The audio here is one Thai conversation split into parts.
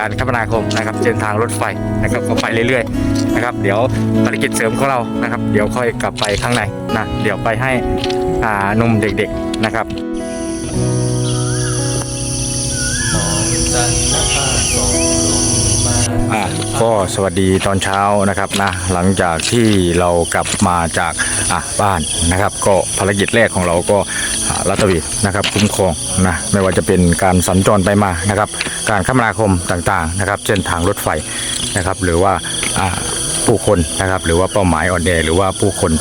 การคมนาคมนะครับเส้นทางรถไฟนะครับก็ไปเรื่อยๆนะครับเดี๋ยวภารกิจเสริมของเรานะครับ เดี๋ยวค่อยกลับไปข้างในนะเดี๋ยวไปให้อ่านุ่มเด็กๆนะครับอ่ะก็สวัสดีตอนเช้านะครับนะหลังจากที่เรากลับมาจากอะบ้านนะครับ ก็ภารกิจแรกของเราก็รัตวีนะครับคุ้มครองนะไม่ว่าจะเป็นการสัญจรไปมานะครับ การคมนาคมต่างๆนะครับ เช่นทางรถไฟนะครับ หรือว่าผู้คนนะครับ หรือว่าเป้าหมายอ่อนแอหรือว่าผู้คน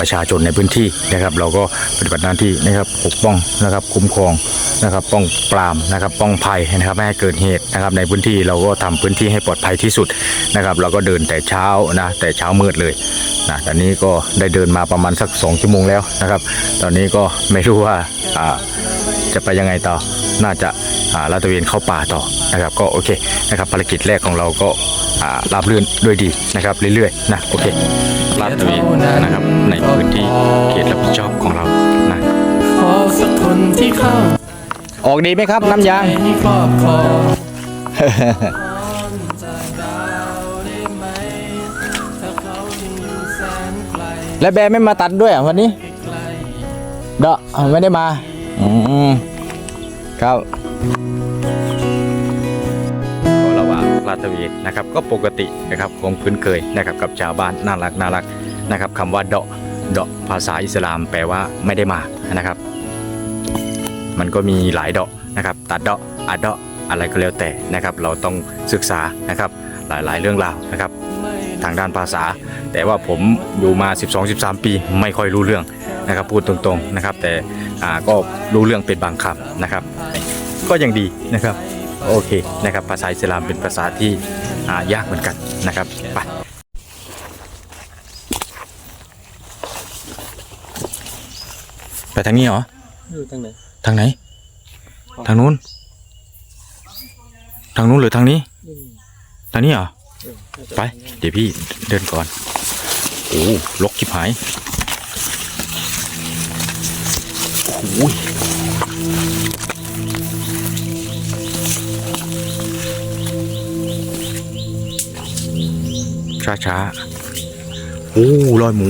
ประชาชนในพื้นที่นะครับ เราก็ปฏิบัติหน้าที่นะครับปกป้องนะครับคุ้มครองนะครับ ป้องปรามนะครับป้องภัยนะครับไม่ให้เกิดเหตุนะครับ ในพื้นที่เราก็ทำพื้นที่ให้ปลอดภัยที่สุดนะครับ เราก็เดินแต่เช้านะแต่เช้ามืดเลยนะตอนนี้ก็ได้เดินมาประมาณสัก 2 ชั่วโมงแล้วนะครับ ตอนนี้ก็ไม่รู้ว่าจะไปยังไงต่อน่าจะลาดตระเวนเข้าป่าต่อนะครับ ก็โอเคนะครับภารกิจแรกของเราก็อ่าราบรื่นด้วยดีนะครับ เรื่อยๆนะโอเค ลาดตระเวนนะครับ ในพื้นที่เขตรับผิดชอบของเรานะออกดีไหมครับน้ำยาง และแบร์ไม่มาตัดด้วยวันนี้เดาะไม่ได้มา อืมครับ ลาตะเวนนะครับก็ปกตินะครับคงคุ้นเคยนะครับกับชาวบ้านน่ารักน่ารักนะครับคำว่าเดาะเดาะภาษาอิสลามแปลว่าไม่ได้มานะครับ มันก็มีหลายเดาะนะครับตัดเดาะอัดเดาะอะไรก็แล้วแต่นะครับ เราต้องศึกษานะครับหลายๆ เรื่องราวนะครับทางด้านภาษา แต่ว่าผมอยู่มา 12-13 ปี ไม่ค่อยรู้เรื่องนะครับพูดตรงๆนะครับ แต่ก็รู้เรื่องเป็นบางคำนะครับ ก็ยังดีนะครับ โอเคนะครับภาษาอิสลามเป็นภาษาที่อ่ายากเหมือนกันนะครับไปไปทางนี้เหรออยู่ทางไหนทางไหน ทางนู้น ทางนู้นหรือทางนี้ ทางนี้เหรอ ไป เดี๋ยวพี่เดินก่อน โอ้ลกชิบหายโอ้ย ช้าช้าๆโอ้ลอยหมู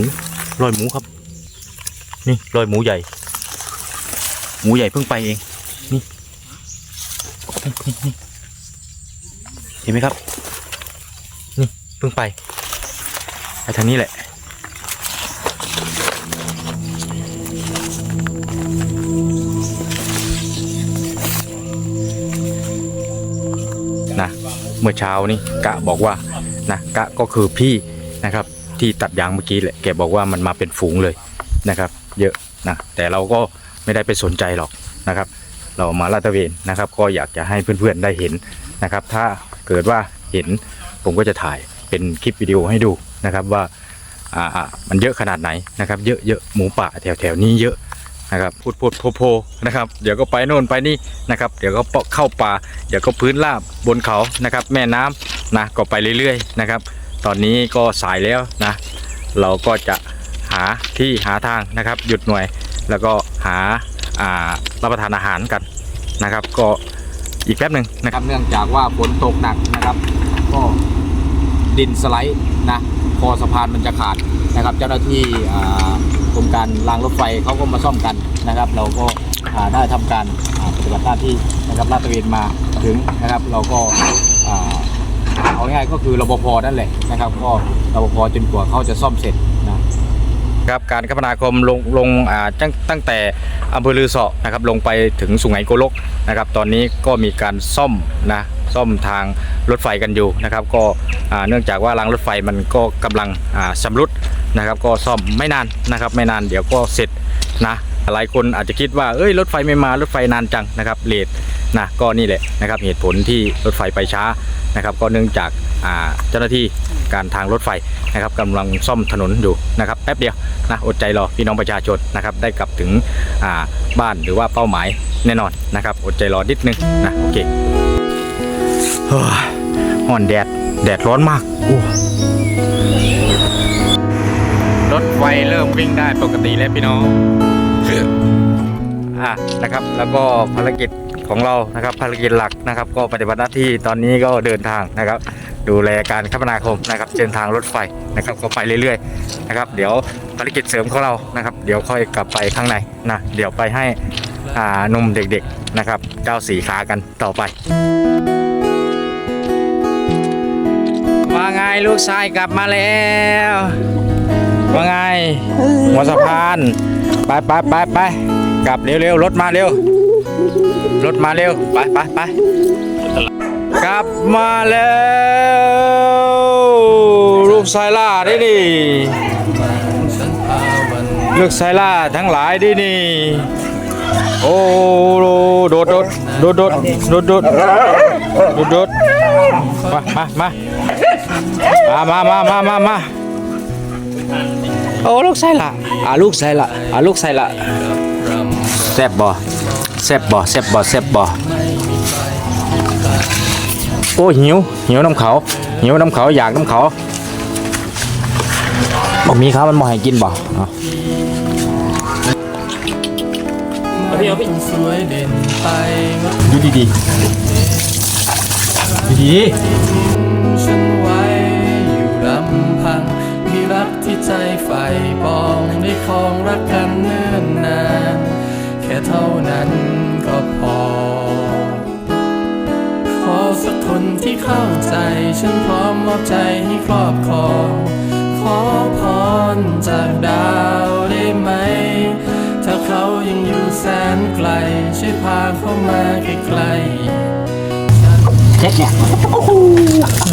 ลอยหมูครับ นี่ลอยหมูใหญ่ หมูใหญ่เพิ่งไปเอง นี่นี่นี่เห็นไหมครับ นี่เพิ่งไปไปทางนี้แหละนะเมื่อเช้านี้กะบอกว่า นะกะก็คือพี่นะครับที่ตัดยางเมื่อกี้แหละแกบอกว่ามันมาเป็นฝูงเลยนะครับ เยอะนะแต่เราก็ไม่ได้ไปสนใจหรอกนะครับ เรามาลาดตระเวนนะครับ ก็อยากจะให้เพื่อนๆได้เห็นนะครับ ถ้าเกิดว่าเห็นผมก็จะถ่ายเป็นคลิปวิดีโอให้ดูนะครับว่าอ่ามันเยอะขนาดไหนนะครับ เยอะเยอะหมูป่าแถวแถวๆนี้เยอะ นะครับพูดพูดโพโพนะครับเดี๋ยวก็ไปโน่นไปนี่นะครับเดี๋ยวก็เข้าป่าเดี๋ยวก็พื้นราบบนเขานะครับ แม่น้ำนะก็ไปเรื่อยๆนะครับ ตอนนี้ก็สายแล้วนะเราก็จะหาที่หาทางนะครับ หยุดหน่วยแล้วก็หาารับประทานอาหารกันนะครับ ก็อีกแป๊บหนึ่งนะครับเนื่องจากว่าฝนตกหนักนะครับ ก็ดินสไลด์นะคอสะพานมันจะขาดนะครับ เจ้าหน้าที่ กรมการรางรถไฟเขาก็มาซ่อมกันนะครับ เราก็ได้ทำการปฏิบัติหน้าที่นะครับลาดตระเวนมาถึงนะครับ เราก็เอาง่ายก็คือรปภนั่นแหละนะครับก็รปภจนกว่าเขาจะซ่อมเสร็จนะครับการคมนาคมลงลงตั้งตั้งแต่อำเภอลือเสาะนะครับลงไปถึงสุไหงโกลกนะครับ ตอนนี้ก็มีการซ่อมนะ ซ่อมทางรถไฟกันอยู่นะครับ ก็เนื่องจากว่ารางรถไฟมันก็กำลังอ่ารุดนะครับ ก็ซ่อมไม่นานนะครับ ไม่นานเดี๋ยวก็เสร็จนะหลายคนอาจจะคิดว่าเอ้ยรถไฟไม่มารถไฟนานจังนะครับเลทนะก็นี่แหละนะครับเหตุผลที่รถไฟไปช้านะครับ ก็เนื่องจากเจ้าหน้าที่การทางรถไฟนะครับกำลังซ่อมถนนอยู่นะครับแป๊บเดียวนะอดใจรอพี่น้องประชาชนนะครับได้กลับถึงบ้านหรือว่าเป้าหมายแน่นอนนะครับอดใจรอนิดนึงนะโอเค ห่อนแดด แดดร้อนมากโอ้รถไฟเริ่มวิ่งได้ปกติแล้วพี่น้องอะนะครับ แล้วก็ภารกิจของเรานะครับภารกิจหลักนะครับ ก็ปฏิบัติหน้าที่ตอนนี้ก็เดินทางนะครับ ดูแลการคมนาคมนะครับเดินทางรถไฟนะครับก็ไปเรื่อยๆนะครับ เดี๋ยวภารกิจเสริมของเรานะครับ เดี๋ยวค่อยกลับไปข้างในนะเดี๋ยวไปให้อ่านมเด็กๆนะครับเจ้าสีขากันต่อไป ว่าไงลูกชายกลับมาแล้ว ว่าไงหัวสะพาน ไปไปไปไปกลับเร็วๆรถมาเร็ว รถมาเร็ว ไปไปไปกลับมาแล้ว ลูกชายล่าดิดิฉันพาวันลูกชายล่าทั้งหลายดินี่ โอ้โดดโดดโดดโดดโดดโดดโดดโดดมามามามามามามามาโอ้ลูกชายล่ะอ่าลูกชายล่ะอ่าลูกชายล่ะแซ่บบ่แซ่บบ่แซ่บบ่แซ่บบ่โอ้หิวหิวน้ำเขาหิวน้ำเขาอยากน้ำเขาบอกมีเขามันบ่ให้กินบ่ เอามันสวยเด่นไปงดดูดีดีดีฉันไว้อยู่ลำพังมีรักที่ใจใฝ่ปองได้คองรักกันเนิ่นนาน แค่เท่านั้นก็พอ ขอสักคนที่เข้าใจ ฉันพร้อมมอบใจให้ครอบครองขอพรจากดาว พาเขามาใกล้ๆเช็ดเนี่ยโอ้โห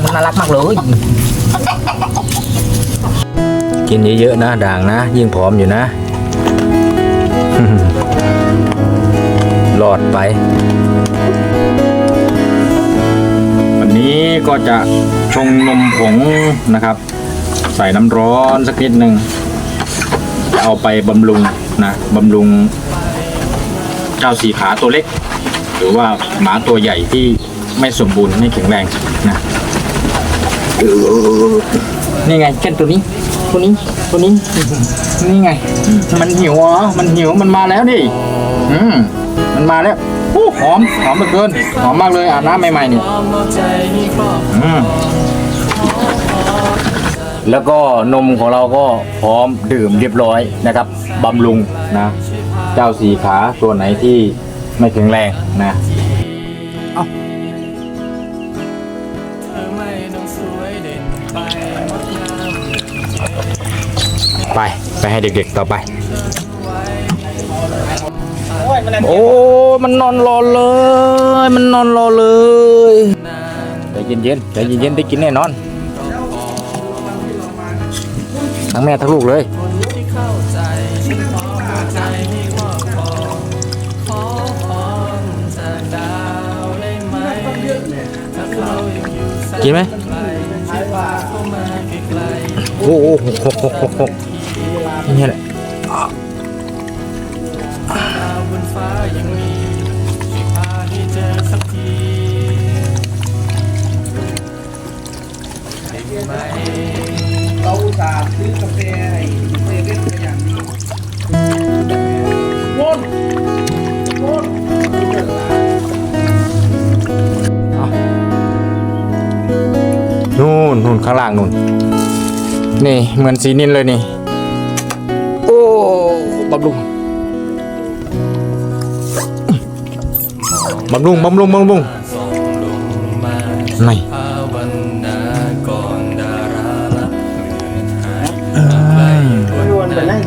มันน่ารักมากเลย กินเยอะๆนะด่างนะ ยิ่งผอมอยู่นะ หลอดไป วันนี้ก็จะชงนมผงนะครับ ใส่น้ำร้อนสักนิดหนึ่งจะเอาไปบำรุงนะบำรุง เจ้าสีขาตัวเล็ก หรือว่าหมาตัวใหญ่ที่ไม่สมบูรณ์ไม่แข็งแรงนะนี่ไงเช่นตัวนี้ ตัวนี้ ตัวนี้ นี่ไง มันหิวเหรอมันหิว มันมาแล้วดิอืมมันมาแล้วโอ้หอม หอมเหลือเกิน หอมมากเลยอาบน้ำใหม่ๆนี่งอืมแล้วก็นมของเราก็พร้อมดื่มเรียบร้อยนะครับบำรุงนะ เจ้าสีขาตัวไหนที่ไม่แข็งแรงนะเธอไม่ต้องสวยเด่นไปงดงามไป ไปให้เด็กๆต่อไป โอ้ มันนอนรอเลย มันนอนรอเลยใจเย็นๆใจเย็นๆได้กินแน่นอน ทั้งแม่ทั้งลูกเลยคนที่ เข้าใจฉันขอใจให้ครอบครอขอพรจากดาวได้ไหมถ้าเขายังอยู่สนกินไหม ไกลช่วยพาเขามาใกลโอ้โหหกหกหกหกหกนี่แหละ ๆดาวบนฟ้ายังมี ข้างล่างนู่น นี่เหมือนสีนินเลยนี่ โอ้บำรุงบำรุงบำรุงบำรุงส่งลงมาไหนภาวนาก่อนดาราลับเลือนหายมาไกลบนนั้น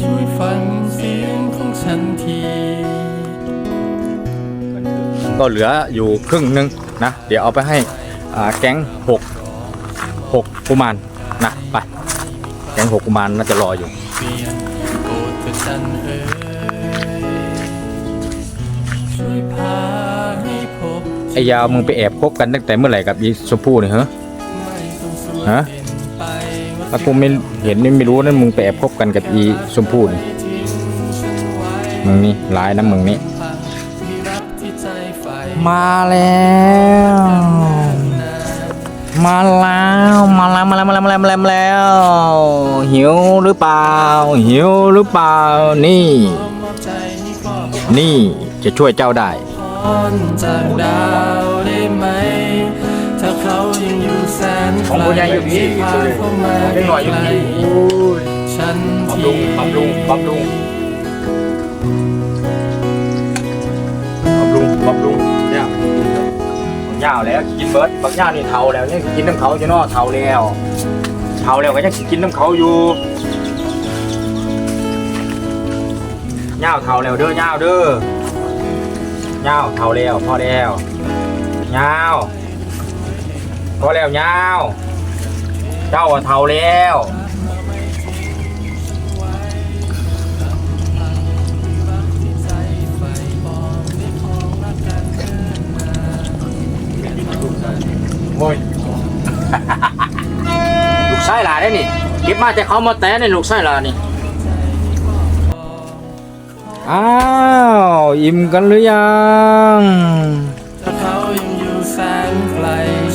ช่วยฟังเสียงของฉันทีก็เหลืออยู่ครึ่งหนึง นะ เดี๋ยวเอาไปให้แก๊งหกหกกุมารนะไปแก๊งหกกุมารน่าจะรออยู่ไอ้ยาวมึงไปแอบคบกันตั้งแต่เมื่อไหร่กับอีชมพู่เนี่ยเหรอไม่ต้องสวยฮะถ้ากูไม่เห็นไม่รู้นั่นมึงไปแอบคบกันกับอีชมพู่นี่มึงนี่ร้ายนะมึงนี่ มาแล้ว มาแล้วมาแล้วมาแล้วมาแล้วมาแล้วมาแล้วมาแล้วหิวหรือเปล่า หิวหรือเปล่านี่มอบใจให้ครอบครนี่จะช่วยเจ้าได้พรจากดาวได้ไหมถ้าเขายังอยู่แสนไกลของผู้ใหญ่อยู่นี่พาเข้ามาเล็กหน่อยอยู่ใกล้นี่ๆฉันบำที่รุงบำรุงบำรุงบำรุงบำรุงเนี่ยบัก ยาวแล้วกินเบิร์ดบักย่าวนี่เทาแล้วยังกินน้ำเขาจะนอเทาแล้วเทาแล้วก็ยังสิกินน้ำเขาอยู่ยาวเทาแล้วเด้อยาวเด้อยาวเทาแล้วพอแล้วยาวพอแล้วยาวเจ้าเทาแล้ว โอ้ยลูกไส้หลาได้นี่เก็บมาแต่เขามาแต่ในลูกไส้หลานี่อ้าวอิ่มกันหรือยังถ้าเขายังอยู่แสนไกล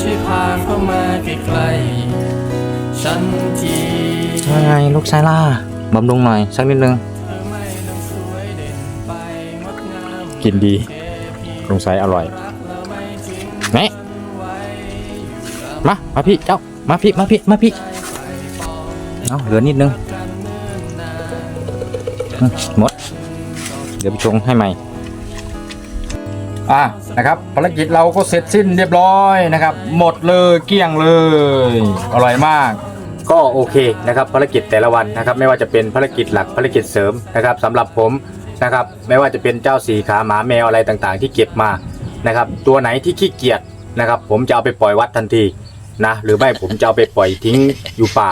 ช่วยพาเข้ามาใกล้ๆฉันทีว่าไงลูกไส้ล่าบำรุงหน่อยสักนิดนึงกินดีลุงไส้อร่อย มา มาพี่เจ้า มาพี่ มาพี่ มาพี่ เอาเหลือนิดนึงอืมหมด เดี๋ยวไปชงให้ใหม่ อะนะครับภารกิจเราก็เสร็จสิ้นเรียบร้อยนะครับ หมดเลยเกลี้ยงเลย อร่อยมากก็โอเคนะครับภารกิจแต่ละวันนะครับไม่ว่าจะเป็นภารกิจหลักภารกิจเสริมนะครับสำหรับผมนะครับไม่ว่าจะเป็นเจ้าสีขาหมาแมวอะไรต่างๆ ที่เก็บมานะครับตัวไหนที่ขี้เกียจนะครับผมจะเอาไปปล่อยวัดทันที นะหรือไม่ผมจะเอาไปปล่อยทิ้งอยู่ป่า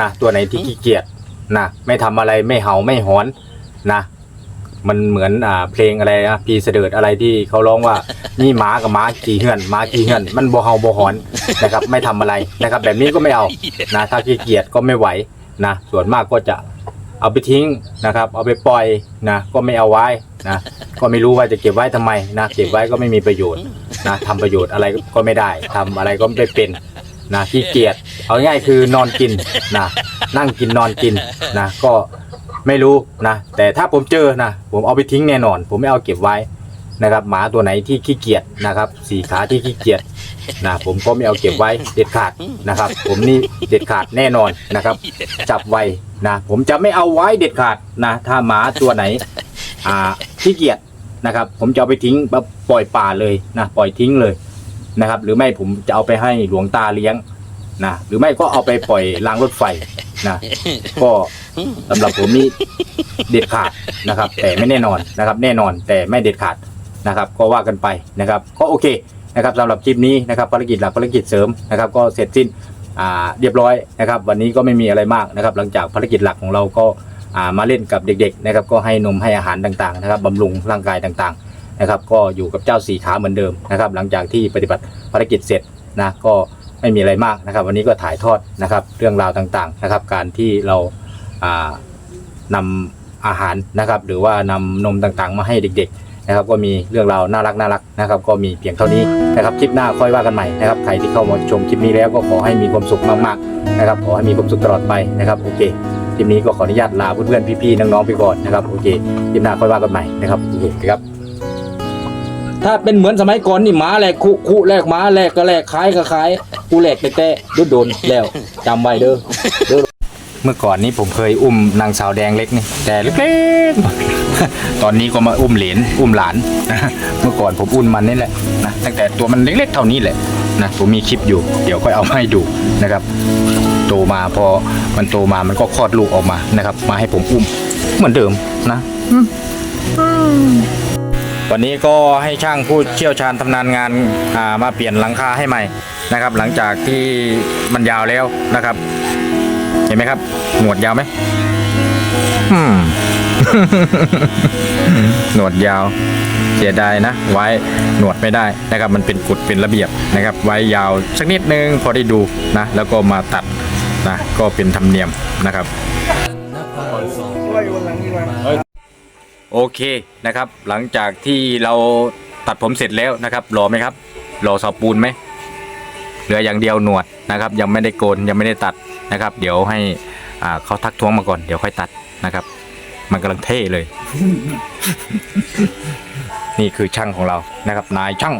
นะตัวไหนที่ขี้เกียจนะไม่ทำอะไรไม่เห่าไม่หอนนะ มันเหมือนอ่าเพลงอะไรนะพีเสดิร์ดอะไรที่เขาร้องว่านี่หมากับหมากี่เหือนหมากี่เหือน มันบ่เฮาบ่หอนนะครับ ไม่ทำอะไรนะครับ แบบนี้ก็ไม่เอานะ ถ้าขี้เกียจก็ไม่ไหวนะส่วนมากก็จะ เอาไปทิ้งนะครับ เอาไปปล่อยนะก็ไม่เอาไว้นะก็ไม่รู้ว่าจะเก็บไว้ทำไมนะเก็บไว้ก็ไม่มีประโยชน์นะทำประโยชน์อะไรก็ไม่ได้ทำอะไรก็ไม่เป็นนะขี้เกียจเอาง่ายคือนอนกินนะนั่งกินนอนกินนะก็ไม่รู้นะแต่ถ้าผมเจอนะผมเอาไปทิ้งแน่นอน ผมไม่เอาเก็บไว้นะครับ หมาตัวไหนที่ขี้เกียจนะครับสี่ขาที่ขี้เกียจนะผมก็ไม่เอาเก็บไว้เด็ดขาดนะครับ ผมนี่เด็ดขาดแน่นอนนะครับ จับไว้ นะผมจะไม่เอาไว้เด็ดขาดนะถ้าหมาตัวไหน อ่าขี้เกียจนะครับ ผมจะเอาไปทิ้งปล่อยป่าเลยนะปล่อยทิ้งเลยนะครับ หรือไม่ผมจะเอาไปให้หลวงตาเลี้ยงนะหรือไม่ก็เอาไปปล่อยรางรถไฟนะก็สำหรับผมนี่เด็ดขาดนะครับ แต่ไม่แน่นอนนะครับ แน่นอนแต่ไม่เด็ดขาดนะครับ ก็ว่ากันไปนะครับ ก็โอเคนะครับสำหรับคลิปนี้นะครับภารกิจหลักภารกิจเสริมนะครับ ก็เสร็จสิ้น เรียบร้อยนะครับ วันนี้ก็ไม่มีอะไรมากนะครับ หลังจากภารกิจหลักของเราก็ามาเล่นกับเด็กๆนะครับ ก็ให้นมให้อาหารต่างๆนะครับบำรุงร่างกายต่างๆนะครับ ก็อยู่กับเจ้าสีขาเหมือนเดิมนะครับ หลังจากที่ปฏิบัติภารกิจเสร็จนะก็ไม่มีอะไรมากนะครับ วันนี้ก็ถ่ายทอดนะครับ เรื่องราวต่างๆนะครับ การที่เราานำอาหารนะครับ หรือว่านำนมต่างๆ มาให้เด็กๆ นะครับก็มีเรื่องราวน่ารักน่ารักนะครับก็มีเพียงเท่านี้นะครับคลิปหน้าค่อยว่ากันใหม่นะครับใครที่เข้ามาชมคลิปนี้แล้วก็ขอให้มีความสุขมากๆนะครับขอให้มีความสุขตลอดไปนะครับโอเคคลิปนี้ก็ขออนุญาตลาเพื่อนๆพี่ๆน้องๆไปก่อนนะครับโอเคคลิปหน้าค่อยว่ากันใหม่นะครับโอเคครับ ถ้าเป็นเหมือนสมัยก่อนนี่หมาแหลกคุคุแหลกหมาแหลกก็แหลกขายก็ขายกูแหลกแต่แต่โดนโดนแล้วจำไว้เด้อเด้อเมื่อก่อนนี้ผมเคยอุ้มนางสาวแดงเล็กนี่แต่เล็กๆ ตอนนี้ก็มาอุ้มเหลนอุ้มหลานนะเมื่อก่อนผมอุ้มมันนี่แหละนะตั้งแต่ตัวมันเล็กๆเท่านี้แหละนะผมมีคลิปอยู่ เดี๋ยวค่อยเอามาให้ดูนะครับ โตมาพอมันโตมามันก็คลอดลูกออกมานะครับ มาให้ผมอุ้มเหมือนเดิมนะวันนี้ก็ให้ช่างผู้เชี่ยวชาญทำนานงานามาเปลี่ยนหลังคาให้ใหม่นะครับ หลังจากที่มันยาวแล้วนะครับ เห็นไหมครับ หนวดยาวไหมอืม หนวดยาวเสียดายนะ ไว้หนวดไม่ได้นะครับ มันเป็นกฎเป็นระเบียบนะครับ ไว้ยาวสักนิดนึงพอได้ดูนะ แล้วก็มาตัดนะก็เป็นธรรมเนียมนะครับโอเคนะครับ หลังจากที่เราตัดผมเสร็จแล้วนะครับรอไหมครับรอสอบปูนไหมเหลืออย่างเดียวหนวดนะครับ ยังไม่ได้โกนยังไม่ได้ตัดนะครับ เดี๋ยวให้เขาทักท้วงมาก่อนเดี๋ยวค่อยตัดนะครับ มันกำลังเท่เลย นี่คือช่างของเรานะครับ นายช่าง